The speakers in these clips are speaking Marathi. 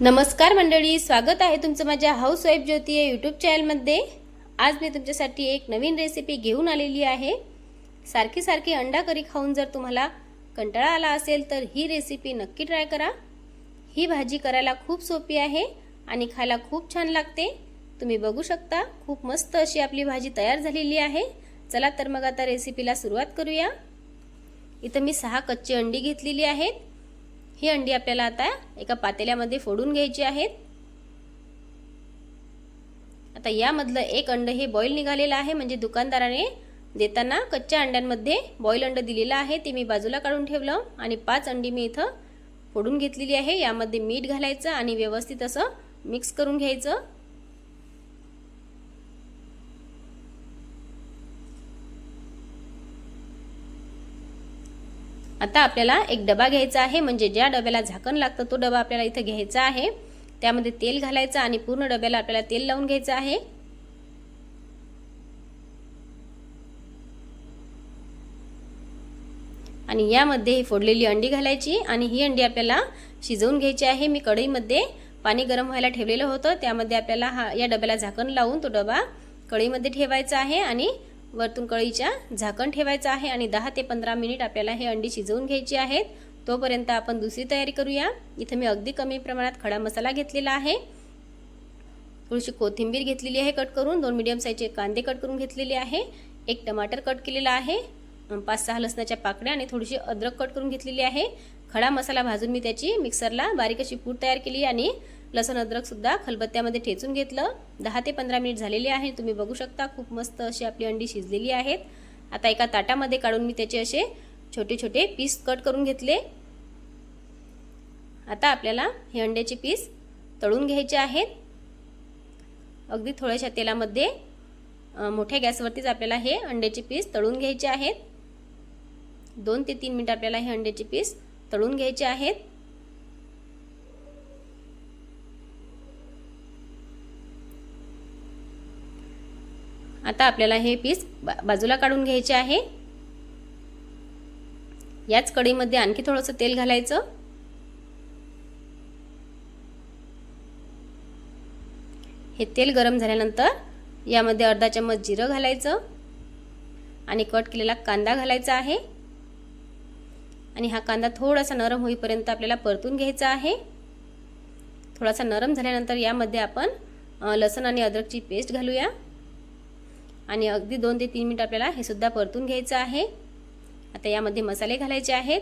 नमस्कार मंडळी स्वागत आहे तुमचं माझ्या हाऊस वाईफ ज्योती या यूट्यूब चॅनलमध्ये आज मी तुमच्यासाठी एक नवीन रेसिपी घेऊन आलेली आहे. सारखी सारखी अंडा करी खाऊन जर तुम्हाला कंटाळा आला असेल तर ही रेसिपी नक्की ट्राय करा. ही भाजी करायला खूप सोपी आहे आणि खायला खूप छान लागते. तुम्ही बघू शकता खूप मस्त अशी आपली भाजी तयार झालेली आहे. चला तर मग आता रेसिपीला सुरुवात करूया. इथं मी सहा कच्ची अंडी घेतलेली आहेत. ही अंडी आपल्याला आता एका पातेल्यामध्ये फोडून घ्यायची आहेत. आता यामधलं एक अंड हे बॉईल निघालेलं आहे. म्हणजे दुकानदाराने देताना कच्च्या अंड्यांमध्ये बॉईल अंड दिलेलं आहे. ते मी बाजूला काढून ठेवलं आणि पाच अंडी मी इथं फोडून घेतलेली आहे. यामध्ये मीठ घालायचं आणि व्यवस्थित असं मिक्स करून घ्यायचं. आता आपल्याला एक डबा घ्यायचा आहे. म्हणजे ज्या डब्याला झाकण लागतं तो डबा आपल्याला इथं घ्यायचा आहे. त्यामध्ये तेल घालायचं आणि पूर्ण डब्याला आपल्याला तेल लावून घ्यायचं आहे. आणि यामध्ये ही फोडलेली अंडी घालायची आणि ही अंडी आपल्याला शिजवून घ्यायची आहे. मी कढईमध्ये पाणी गरम व्हायला ठेवलेलं होतं. त्यामध्ये आपल्याला हा या डब्याला झाकण लावून तो डबा कढईमध्ये ठेवायचा आहे आणि वरतून कढईच्या झाकण ठेवायचं आहे आणि दहा ते पंधरा मिनिट आपल्याला हे अंडी शिजवून घ्यायची आहेत. तोपर्यंत आपण दुसरी तयारी करूया. इथं मी अगदी कमी प्रमाणात खडा मसाला घेतलेला आहे. थोडीशी कोथिंबीर घेतलेली आहे कट करून. दोन मिडियम साईजचे कांदे कट करून घेतलेले आहे. एक टमाटर कट केलेला आहे. पाच सहा लसणाच्या पाकड्या आणि थोडीशी अद्रक कट करून घेतलेली आहे. खडा मसाला भाजून मी त्याची मिक्सरला बारीक अशी पूड तयार केली आणि लसण अद्रकसुद्धा खलबत्त्यामध्ये ठेचून घेतलं. दहा ते पंधरा मिनिट झालेले आहे तुम्ही बघू शकता खूप मस्त अशी आपली अंडी शिजलेली आहेत. आता एका ताटामध्ये काढून मी त्याचे असे छोटे छोटे पीस कट करून घेतले. आता आपल्याला हे अंड्याचे पीस तळून घ्यायचे आहेत. अगदी थोड्याशा तेलामध्ये मोठ्या गॅसवरतीच आपल्याला हे अंड्याचे पीस तळून घ्यायचे आहेत. दोन ते तीन मिनिट आपल्याला हे अंड्याचे पीस तळून घ्यायचे आहेत. आता आपल्याला हे पीस बाजूला काढून घ्यायचे आहे. याच कढईमध्ये आणखी थोडंसं तेल घालायचं. हे तेल गरम झाल्यानंतर यामध्ये अर्धा चम्मच जिरं घालायचं आणि कट केलेला कांदा घालायचा आहे. आणि हा कांदा थोडासा नरम होईपर्यंत आपल्याला परतून घ्यायचा आहे. थोडासा नरम झाल्यानंतर यामध्ये आपण लसण आणि अद्रकची पेस्ट घालूया. आणि अगदी दोन ते तीन मिनिट आपल्याला हे सुद्धा परतून घ्यायचं आहे. आता यामध्ये मसाले घालायचे आहेत.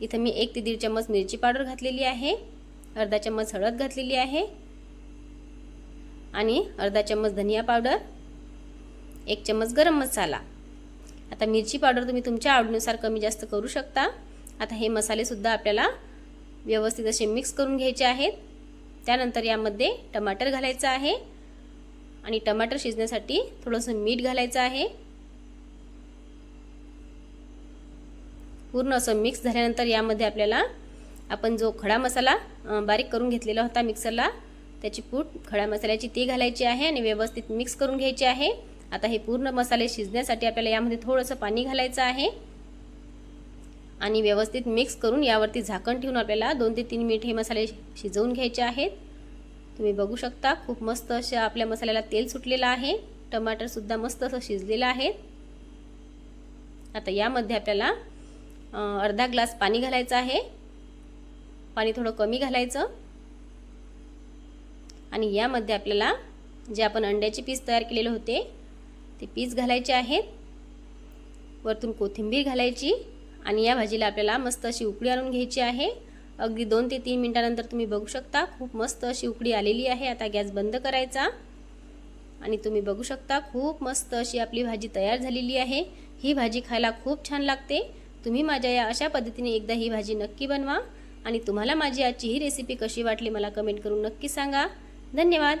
इथं मी एक ते दीड चम्मच मिरची पावडर घातलेली आहे. अर्धा चम्मच हळद घातलेली आहे. आणि अर्धा चम्मच धनिया पावडर. एक चम्मच गरम मसाला. आता मिरची पावडर तुम्ही तुमच्या आवडीनुसार कमी जास्त करू शकता. आता हे मसालेसुद्धा आपल्याला व्यवस्थित असे मिक्स करून घ्यायचे आहेत. त्यानंतर यामध्ये टमाटर घालायचं आहे. आणि टमाटर शिजण्यासाठी थोडंसं मीठ घालायचं आहे. पूर्ण असं मिक्स झाल्यानंतर यामध्ये आपल्याला आपण जो खडा मसाला बारीक करून घेतलेला होता मिक्सरला त्याची पूट खडा मसाल्याची ती घालायची आहे आणि व्यवस्थित मिक्स करून घ्यायची आहे. आता हे पूर्ण मसाले शिजण्यासाठी आपल्याला यामध्ये थोडंसं पाणी घालायचं आहे. आणि व्यवस्थित मिक्स करून यावरती झाकण ठेवून आपल्याला दोन ते तीन मिनिट हे मसाले शिजवून घ्यायचे आहेत. तुम्ही बघू शकता खूप मस्त अशा आपल्या मसाल्याला तेल सुटलेलं आहे. टमाटरसुद्धा मस्त असं शिजलेलं आहे. आता यामध्ये आपल्याला अर्धा ग्लास पाणी घालायचं आहे. पाणी थोडं कमी घालायचं. आणि यामध्ये आपल्याला जे आपण अंड्याचे पीस तयार केलेले होते ते पीस घालायचे आहेत. वरतून कोथिंबीर घालायची आणि या भाजीला आपल्याला मस्त अशी उकळी आणून घ्यायची आहे. अगदी दोन ते तीन मिनटानंतर तुम्ही बघू शकता. खूप मस्त अशी उकडी आलेली आहे. आता गॅस बंद करायचा. आणि तुम्ही बघू शकता खूप मस्त अशी आपली भाजी तयार झालेली आहे. ही भाजी खायला खूप छान लागते. तुम्ही माझ्या या अशा पद्धतीने एकदा ही भाजी नक्की बनवा. आणि तुम्हाला माझी आजची ही रेसिपी कशी वाटली मला कमेंट करून नक्की सांगा. धन्यवाद.